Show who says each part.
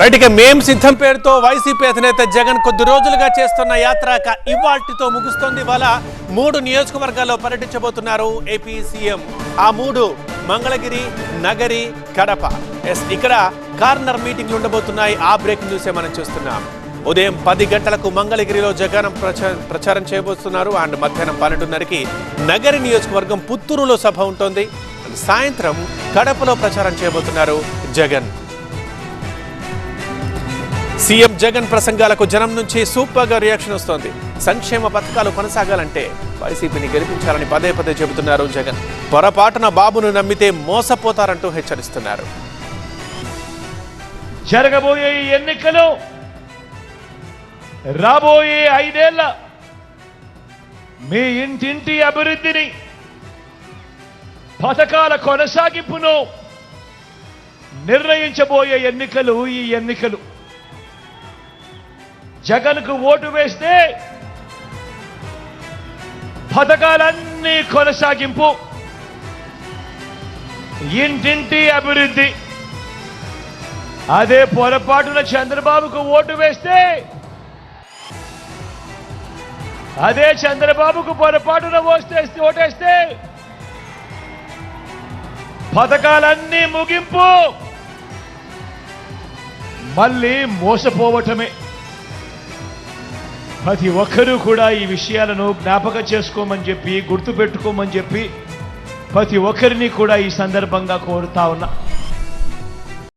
Speaker 1: Right ఇక మేం సిద్ధం పేరుతో వైసీపీ అధినేత జగన్ కొద్ది రోజులుగా చేస్తున్న యాత్ర క- ఇవాల్టితో ముగుస్తోంది వల్ల మూడు నియోజకవర్గాల్లో పర్యటించబోతున్నారు ఏపీ సీఎం. ఆ మూడు మంగళగిరి నగరి కడప. ఎస్ ఇక్కడ కార్నర్ మీటింగ్లు ఉండబోతున్నాయి. ఆ బ్రేక్ న్యూసే మనం చూస్తున్నాం. ఉదయం పది గంటలకు మంగళగిరిలో జగన్ ప్రచారం చేయబోతున్నారు. అండ్ మధ్యాహ్నం పన్నెండున్నరకి నగరి నియోజకవర్గం పుత్తూరులో సభ ఉంటుంది. సాయంత్రం కడపలో ప్రచారం చేయబోతున్నారు జగన్. సీఎం జగన్ ప్రసంగాలకు జనం నుంచి సూపర్గా రియాక్షన్ వస్తోంది. సంక్షేమ పథకాలు కొనసాగాలంటే వైసీపీని గెలిపించాలని పదే పదే చెబుతున్నారు జగన్. పొరపాటున బాబును నమ్మితే మోసపోతారంటూ హెచ్చరిస్తున్నారు.
Speaker 2: జరగబోయే ఈ ఎన్నికలు రాబోయే ఐదేళ్ళ మీ ఇంటింటి అభివృద్ధిని పథకాల కొనసాగింపును నిర్ణయించబోయే ఎన్నికలు ఈ ఎన్నికలు. జగన్కు ఓటు వేస్తే పథకాలన్నీ కొనసాగింపు. ఇంటింటి అభివృద్ధి. అదే పొరపాటున చంద్రబాబుకు ఓటు వేస్తే అదే చంద్రబాబుకు పొరపాటున ఓస్తే ఓటేస్తే పథకాలన్నీ ముగింపు. మళ్ళీ మోసపోవటమే. ప్రతి ఒక్కరూ కూడా ఈ విషయాలను జ్ఞాపకం చేసుకోమని చెప్పి గుర్తుపెట్టుకోమని చెప్పి ప్రతి ఒక్కరిని కూడా ఈ సందర్భంగా కోరుతా ఉన్నా.